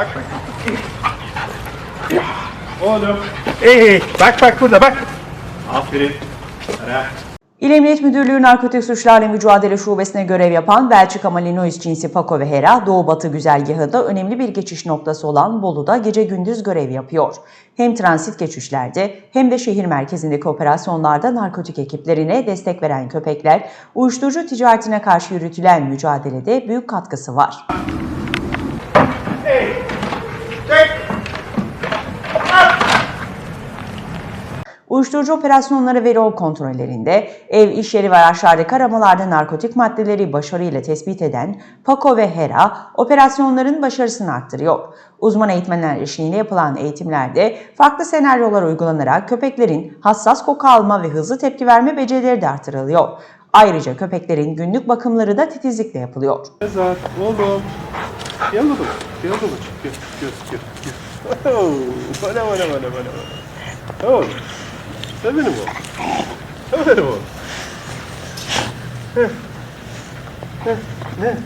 Bak bak. Oğlum. Ee, bak bak burada bak. Aferin. Sana. İl Emniyet Müdürlüğü Narkotik Suçlarla Mücadele Şubesi'ne görev yapan Belçika Malinois cinsi Paco ve Hera, Doğu Batı güzergahında önemli bir geçiş noktası olan Bolu'da gece gündüz görev yapıyor. Hem transit geçişlerde hem de şehir merkezindeki operasyonlarda narkotik ekiplerine destek veren köpekler, uyuşturucu ticaretine karşı yürütülen mücadelede büyük katkısı var. Uyuşturucu operasyonları ve yol kontrollerinde, ev, iş yeri ve araçlardaki aramalarda narkotik maddeleri başarıyla tespit eden Paco ve Hera, operasyonların başarısını arttırıyor. Uzman eğitmenler eşliğinde yapılan eğitimlerde farklı senaryolar uygulanarak köpeklerin hassas koku alma ve hızlı tepki verme becerileri de artırılıyor. Ayrıca köpeklerin günlük bakımları da titizlikle yapılıyor. Ezat, oğlum. Gel oğlum. Gel oğlum. Gel, gel, gel. gel. Oh, Bana, bana, bana, bana. bana. Oğlum. Sen benim oğlum. Sen benim oğlum. Heh. Heh, Ne?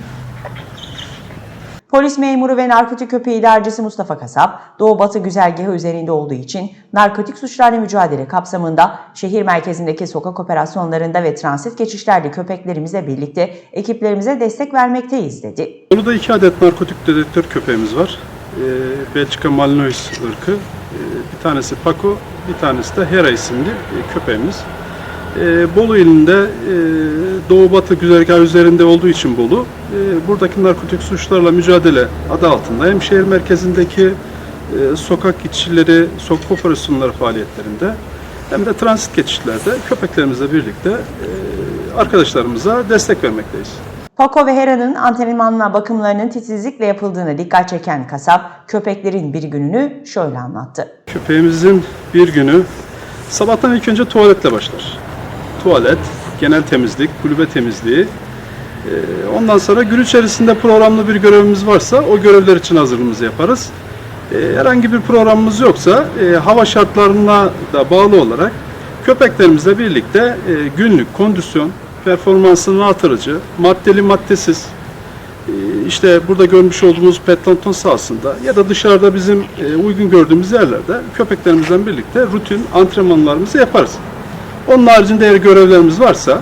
Polis memuru ve narkotik köpeği idarecisi Mustafa Kasap, Doğu Batı güzergahı üzerinde olduğu için narkotik suçlarla mücadele kapsamında şehir merkezindeki sokak operasyonlarında ve transit geçişlerde köpeklerimizle birlikte ekiplerimize destek vermekteyiz dedi. Burada iki adet narkotik dedektör köpeğimiz var. Ee, Belçika Malinois ırkı. Ee, bir tanesi Paco, bir tanesi de Hera isimli e, köpeğimiz. Ee, Bolu ilinde e, Doğu Batı güzergahı üzerinde olduğu için Bolu, e, buradaki narkotik suçlarla mücadele adı altında hem şehir merkezindeki e, sokak geçişleri, sokak operasyonları faaliyetlerinde hem de transit geçişlerde köpeklerimizle birlikte e, arkadaşlarımıza destek vermekteyiz. Paco ve Hera'nın antrenmanla bakımlarının titizlikle yapıldığına dikkat çeken kasap, köpeklerin bir gününü şöyle anlattı. Köpeğimizin bir günü sabahtan ilk önce tuvaletle başlar. Tuvalet, genel temizlik, kulübe temizliği. Ee, Ondan sonra gün içerisinde programlı bir görevimiz varsa o görevler için hazırlığımızı yaparız. Ee, Herhangi bir programımız yoksa e, hava şartlarına da bağlı olarak köpeklerimizle birlikte e, günlük kondisyon performansını artırıcı, maddeli maddesiz, ee, işte burada görmüş olduğumuz petlanton sahasında ya da dışarıda bizim e, uygun gördüğümüz yerlerde köpeklerimizle birlikte rutin antrenmanlarımızı yaparız. Onun haricinde eğer görevlerimiz varsa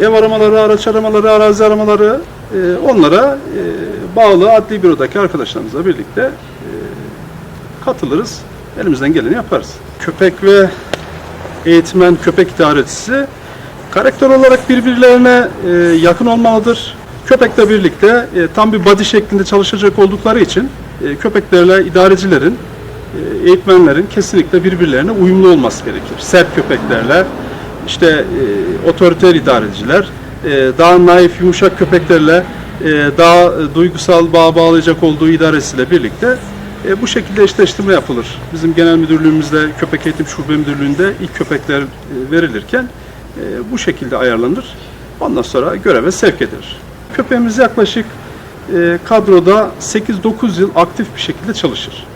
e, ev aramaları, araç aramaları, arazi aramaları e, onlara e, bağlı adli bürodaki arkadaşlarımızla birlikte katılırız. Elimizden geleni yaparız. Köpek ve eğitmen köpek idarecisi karakter olarak birbirlerine yakın olmalıdır. Köpekle birlikte tam bir body şeklinde çalışacak oldukları için köpeklerle idarecilerin, eğitmenlerin kesinlikle birbirlerine uyumlu olması gerekir. Sert köpeklerle, işte e, otoriter idareciler, e, daha naif, yumuşak köpeklerle e, daha e, duygusal bağ bağlayacak olduğu idaresiyle birlikte e, bu şekilde eşleştirme yapılır. Bizim genel müdürlüğümüzde, köpek eğitim şube müdürlüğünde ilk köpekler e, verilirken e, bu şekilde ayarlanır. Ondan sonra göreve sevk edilir. Köpeğimiz yaklaşık e, kadroda 8-9 yıl aktif bir şekilde çalışır.